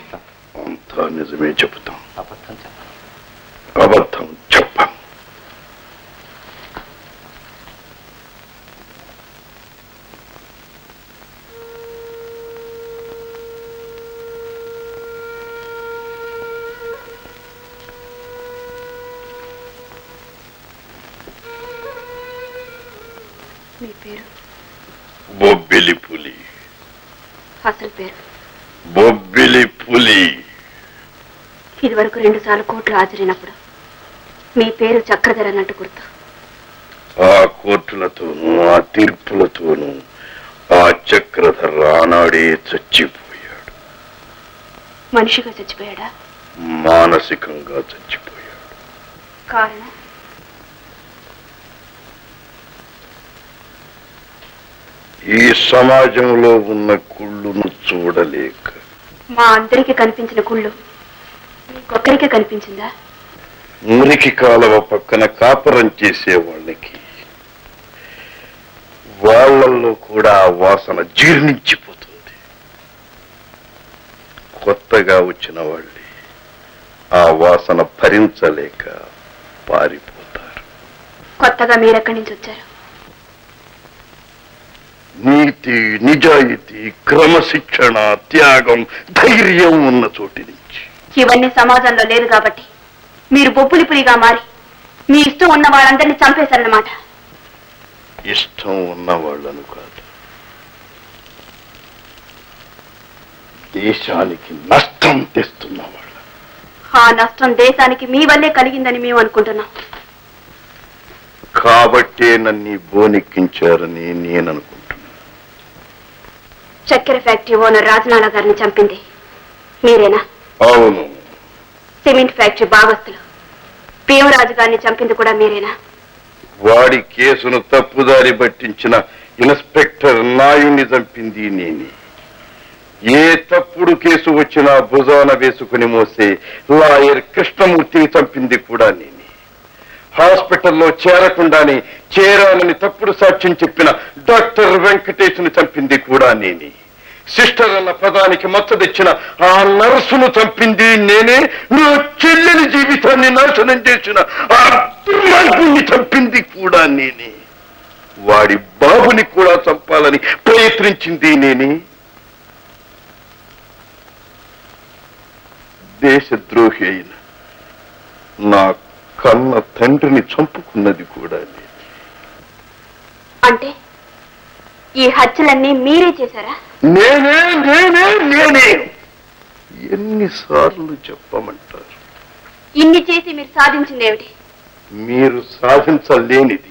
చెప్తాం అంతా నిజమే చెబుతాం. అబద్ధం చెప్పం అబద్ధం చెప్పం మీ పేరు? బొబ్బిలి పులి. అసలు పేరు? బొబ్బిలి పులి. ఇదివరకు రెండు సార్లు కోర్టులో హాజరైనప్పుడు మీ పేరు చక్రధర్ అన్నట్టు గుర్తు. ఆ కోర్టులతోనూ ఆ తీర్పులతోనూ ఆ చక్రధర ఆనాడే చచ్చిపోయాడు. మనిషిగా చచ్చిపోయాడా? మానసికంగా చచ్చిపోయాడు. కారణం? ఈ సమాజంలో ఉన్న కుళ్ళును చూడలేక మా అందరికీ కనిపించిన గుళ్ళు. మీకొక్కరికే కనిపించిందా? మురికి కాలువ పక్కన కాపురం చేసే వాళ్ళకి వాళ్ళల్లో కూడా ఆ వాసన జీర్ణించిపోతుంది. కొత్తగా వచ్చిన వాళ్ళే ఆ వాసన భరించలేక పారిపోతారు. కొత్తగా మీరెక్కడి నుంచి వచ్చారు? నీతి నిజాయితీ క్రమశిక్షణ త్యాగం ధైర్యం ఉన్న చోటి నుంచి. ఇవన్నీ సమాజంలో లేదు కాబట్టి మీరు బొబ్బులి పులిగా మారి మీ ఇష్టం ఉన్న వాళ్ళందరినీ చంపేశారన్నమాట. ఇష్టం ఉన్న వాళ్ళను కాదు. దేశానికి నష్టం తెస్తున్న వాళ్ళ. ఆ నష్టం దేశానికి మీ వల్లే కలిగిందని మేము అనుకుంటున్నాం. కాబట్టే నన్ను బోనెక్కించారని నేను అనుకుంటున్నాను చక్కెర ఫ్యాక్టరీ ఓనర్ రాజనాల గారిని చంపింది. మీరేనా? అవును. సిమెంట్ ఫ్యాక్టరీ బాగస్తులు భీమరాజు గారిని చంపింది కూడా మీరేనా? వాడి కేసును తప్పుదారి పట్టించిన ఇన్స్పెక్టర్ నాయుణ్ణి చంపింది నేనే. ఏ తప్పుడు కేసు వచ్చినా భుజాన వేసుకుని మోసే లాయర్ కృష్ణమూర్తిని చంపింది కూడా నేనే. హాస్పిటల్లో చేరకుండానే చేరాలని తప్పుడు సాక్ష్యం చెప్పిన డాక్టర్ వెంకటేష్ను చంపింది కూడా నేనే. సిస్టర్ అన్న పదానికి మచ్చ తెచ్చిన ఆ నర్సును చంపింది నేనే. నా చెల్లెని జీవితాన్ని నాశనం చేసిన ఆ దుర్మార్గుణ్ణి చంపింది కూడా నేనే. వాడి బాబుని కూడా చంపాలని ప్రయత్నించింది నేనే. దేశద్రోహి అయిన నా కన్న తండ్రిని చంపుకున్నది కూడా నేనే. అంటే ఈ హత్యలన్నీ మీరే చేశారా? నేనే నేనే నేనే. ఎన్నిసార్లు చెప్పమంటారు? ఇన్ని చేసి మీరు సాధించింది ఏమిటి మీరు సాధించలేనిది.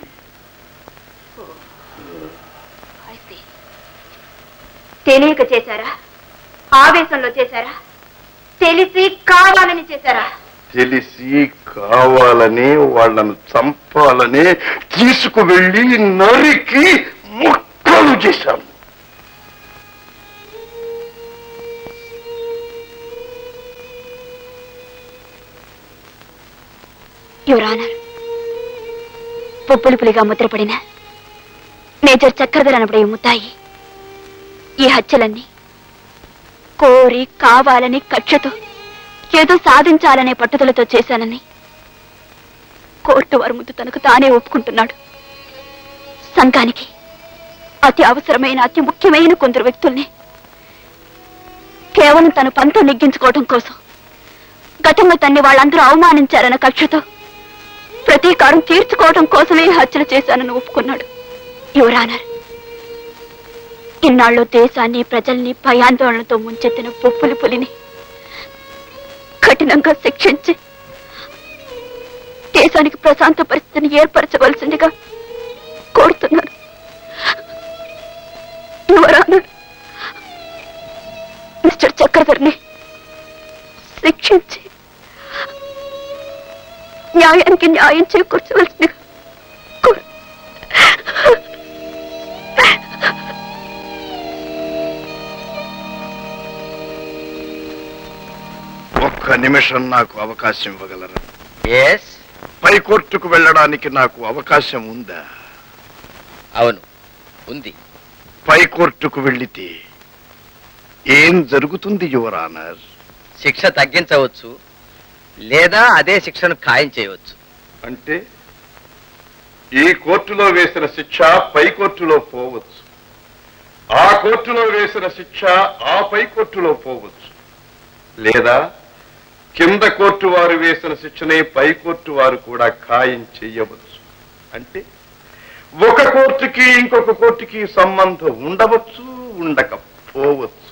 తెలియక చేశారా? ఆవేశంలో చేశారా? తెలిసి కావాలని చేశారా? తెలిసి కావాలని వాళ్ళను చంపాలని తీసుకువెళ్ళి నరికి ముక్కలు చేశాను యువర్ పొప్పులు పులిగా ముద్రపడిన మేజర్ చక్రధర్ అనబడే ఈ ముద్దాయి ఈ హత్యలన్నీ కోరి కావాలని కక్షతో ఏదో సాధించాలనే పట్టుదలతో చేశానని. కోర్టు వారి ముందు తనకు తానే ఒప్పుకుంటున్నాడు. సంఘానికి అతి అవసరమైన అతి ముఖ్యమైన కొందరు వ్యక్తుల్ని కేవలం తన పంతం నెగ్గించుకోవడం కోసం గతంలో తన్ని వాళ్ళందరూ అవమానించారన్న కక్షతో ప్రతీకారం తీర్చుకోవడం కోసమే హత్యలు చేశానని ఒప్పుకున్నాడు. యువరానర్ ఇన్నాళ్ళు దేశాన్ని ప్రజల్ని భయాందోళనతో ముంచెత్తిన పుప్పులు పులిని కఠినంగా శిక్షించి దేశానికి ప్రశాంత పరిస్థితిని ఏర్పరచవలసిందిగా కోరుతున్నాను. యువరానర్ మిస్టర్ చక్రధర్ని శిక్షించి న్యాయానికి న్యాయం చేకూర్చవలసిందిగా ఒక్క నిమిషం నాకు అవకాశం ఇవ్వగలరా? ఎస్ పై కోర్టుకు వెళ్ళడానికి నాకు అవకాశం ఉందా? అవును. ఉంది. పై కోర్టుకు వెళ్ళితే ఏం జరుగుతుంది యువరానర్ శిక్ష తగ్గించవచ్చు లేదా అదే శిక్షను ఖాయం చేయవచ్చు. అంటే ఈ కోర్టులో వేసిన శిక్ష పై కోర్టులో పోవచ్చు. ఆ కోర్టులో వేసిన శిక్ష ఆ పై కోర్టులో పోవచ్చు. లేదా కింద కోర్టు వారు వేసిన శిక్షనే పై కోర్టు వారు కూడా ఖాయం చేయవచ్చు. అంటే ఒక కోర్టుకి ఇంకొక కోర్టుకి సంబంధం ఉండవచ్చు ఉండకపోవచ్చు.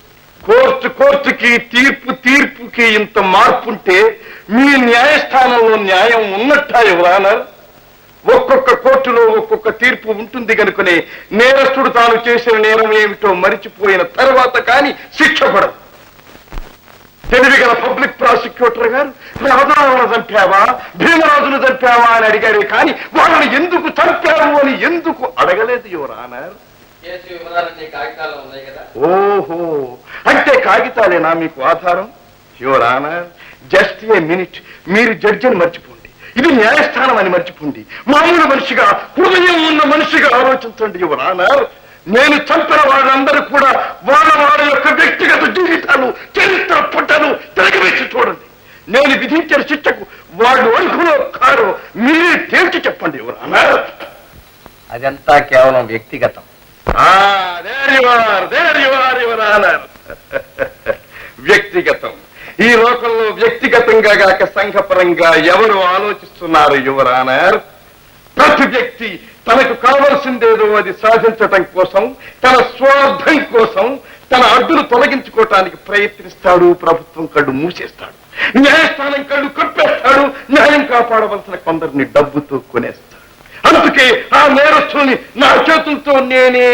కోర్టు కోర్టుకి తీర్పు తీర్పుకి ఇంత మార్పుంటే మీ న్యాయస్థానంలో న్యాయం ఉన్నట్టా ఎవరానా ఒక్కొక్క కోర్టులో ఒక్కొక్క తీర్పు ఉంటుంది కనుకనే నేరస్తుడు తాను చేసిన నేరం ఏమిటో మరిచిపోయిన తర్వాత కానీ శిక్ష పడదు. తెలివి గల పబ్లిక్ ప్రాసిక్యూటర్ గారు రాధారావును చంపావా? భీమరాజును చంపావా? అని అడిగారే కానీ వాళ్ళని ఎందుకు చంపారు అని ఎందుకు అడగలేదు యువరానర్ ఓహో! అంటే కాగితాలేనా మీకు ఆధారం? Your honour just a minute మీరు జడ్జి అని మర్చిపోండి. ఇది న్యాయస్థానం అని మర్చిపోండి. మామూలు మనిషిగా హృదయం ఉన్న మనిషిగా ఆలోచించండి యువర్ ఆనర్. నేను చంపిన వాళ్ళందరూ కూడా వాళ్ళ వాళ్ళ యొక్క వ్యక్తిగత జీవితాలు చరిత్ర పుట్టలు తిరగవేసి చూడండి. నేను విధించిన శిక్షకు వాళ్ళు అర్హులో కారో మీరే తేల్చి చెప్పండి యువర్ ఆనర్. అదంతా కేవలం వ్యక్తిగతం. వ్యక్తిగతం. ఈ లోకంలో వ్యక్తిగతంగా గాక సంఘపరంగా ఎవరు ఆలోచిస్తున్నారు యువర్ ఆనర్? ప్రతి వ్యక్తి తనకు కావలసిందేదో అది సాధించటం కోసం తన స్వార్థం కోసం తన అడ్డును తొలగించుకోవటానికి ప్రయత్నిస్తాడు. ప్రభుత్వం కళ్ళు మూసేస్తాడు. న్యాయస్థానం కళ్ళు కప్పేస్తాడు. న్యాయం కాపాడవలసిన కొందరిని డబ్బుతో కొనేస్తాడు. అందుకే ఆ నేరస్తుని నా చేతులతో నేనే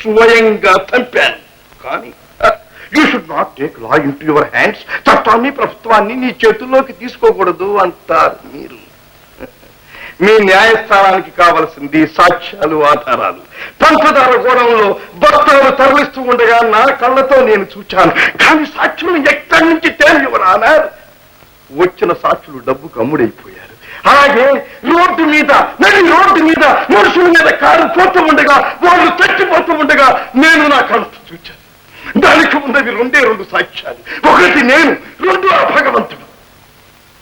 స్వయంగా చంపాను. కానీ you should not take law in to your hands చట్టాన్ని ప్రభుత్వాన్ని నీ చేతుల్లోకి తీసుకోకూడదు అంటారు మీరు. మీ న్యాయస్థానానికి కావలసింది సాక్ష్యాలు ఆధారాలు. పంచదార గోడంలో బస్తాలు తరలిస్తూ ఉండగా నా కళ్ళతో నేను చూచాను. కానీ సాక్షులు ఎక్కడి నుంచి తేలివరానారు వచ్చిన సాక్షులు డబ్బుకు అమ్ముడైపోయారు. అలాగే రోడ్డు మీద నడి రోడ్డు మీద మనుషుల మీద కారు పోతూ ఉండగా వాళ్ళు చచ్చిపోతూ ఉండగా నేను నా కళ్ళతో చూచాను. దానికి ఉన్నది రెండే రెండు సాక్ష్యాలు. ఒకటి నేను రెండు ఆ భగవంతుడు.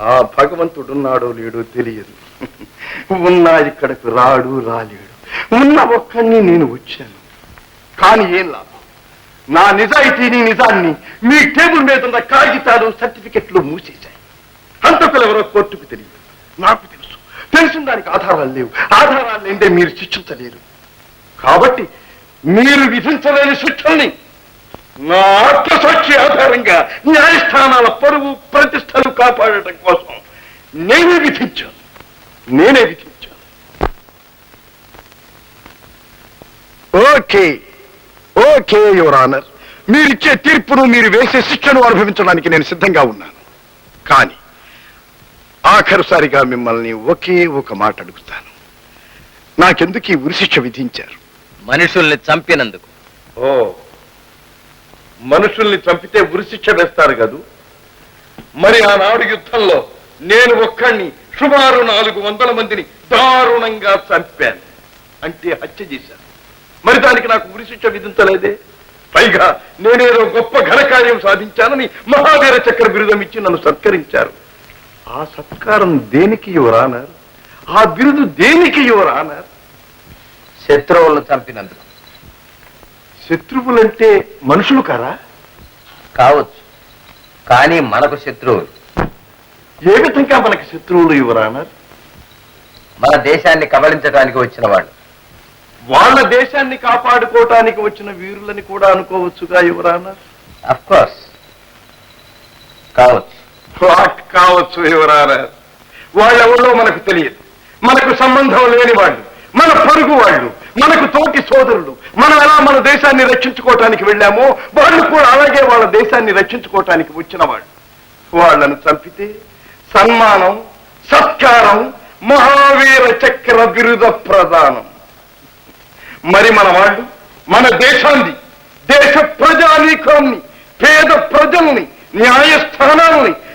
ఆ భగవంతుడున్నాడో లేడో తెలియదు. ఉన్నా ఇక్కడకు రాడు రాలేడు. ఉన్న ఒక్కడిని నేను వచ్చాను. కానీ ఏం లాభం? నా నిజాయితీని నిజాన్ని మీ టేబుల్ మీద ఉన్న కాగితాలు సర్టిఫికెట్లు మూసేశాయి. హంతకులు ఎవరో కోర్టుకు తెలియదు. నాకు తెలుసు. తెలిసిన దానికి ఆధారాలు లేవు. ఆధారాలు లేదే మీరు శిక్షించలేరు. కాబట్టి మీరు విధించలేని శిక్షల్ని నా ఆత్మసాక్షి ఆధారంగా న్యాయస్థానాల పరువు ప్రతిష్టలు కాపాడటం కోసం నేనే విధించాను. నేనే విధించాను. ఓకే. Okay your honour. మీరిచ్చే తీర్పును మీరు వేసే శిక్షను అనుభవించడానికి నేను సిద్ధంగా ఉన్నాను. కానీ ఆఖరుసారిగా మిమ్మల్ని ఒకే ఒక మాట అడుగుతాను. నాకెందుకు ఈ ఉరిశిక్ష విధించారు? మనుషుల్ని చంపినందుకు. ఓ. మనుషుల్ని చంపితే ఉరిశిక్ష వేస్తారు కదూ. మరి ఆనాడు యుద్ధంలో నేను ఒక్కడిని సుమారు నాలుగు వందల మందిని దారుణంగా చంపాను. అంటే హత్య చేశాను. మరి దానికి నాకు ఉరిశిక్ష విధించలేదే? పైగా నేనేదో గొప్ప ఘనకార్యం సాధించానని మహావీర చక్ర బిరుదం ఇచ్చి నన్ను సత్కరించారు. ఆ సత్కారం దేనికి యువరానర్? ఆ బిరుదు దేనికి యువరానర్? శత్రువులను చంపినందుకు. శత్రువులంటే మనుషులు కారా? కావచ్చు. కానీ మనకు శత్రువులు. ఏ విధంగా మనకి శత్రువులు యువరానర్ మన దేశాన్ని కబళించడానికి వచ్చిన వాళ్ళు. వాళ్ళ దేశాన్ని కాపాడుకోవటానికి వచ్చిన వీరులని కూడా అనుకోవచ్చుగా యువరానర్ అఫ్ కోర్స్ కావచ్చు. వాట్ కావచ్చు యువరానర్ వాళ్ళెవరో మనకు తెలియదు. మనకు సంబంధం లేని వాళ్ళు. మన పొరుగు వాళ్ళు. మనకు తోటి సోదరులు. మనం ఎలా మన దేశాన్ని రక్షించుకోవటానికి వెళ్ళామో వాళ్ళు కూడా అలాగే వాళ్ళ దేశాన్ని రక్షించుకోవటానికి వచ్చిన వాళ్ళు వాళ్ళను చంపితే సన్మానం సత్కారం మహావీర చక్ర బిరుద ప్రదానం. మరి మన వాళ్ళు మన దేశాన్ని దేశ ప్రజానీకాన్ని పేద ప్రజల్ని న్యాయస్థానాల్ని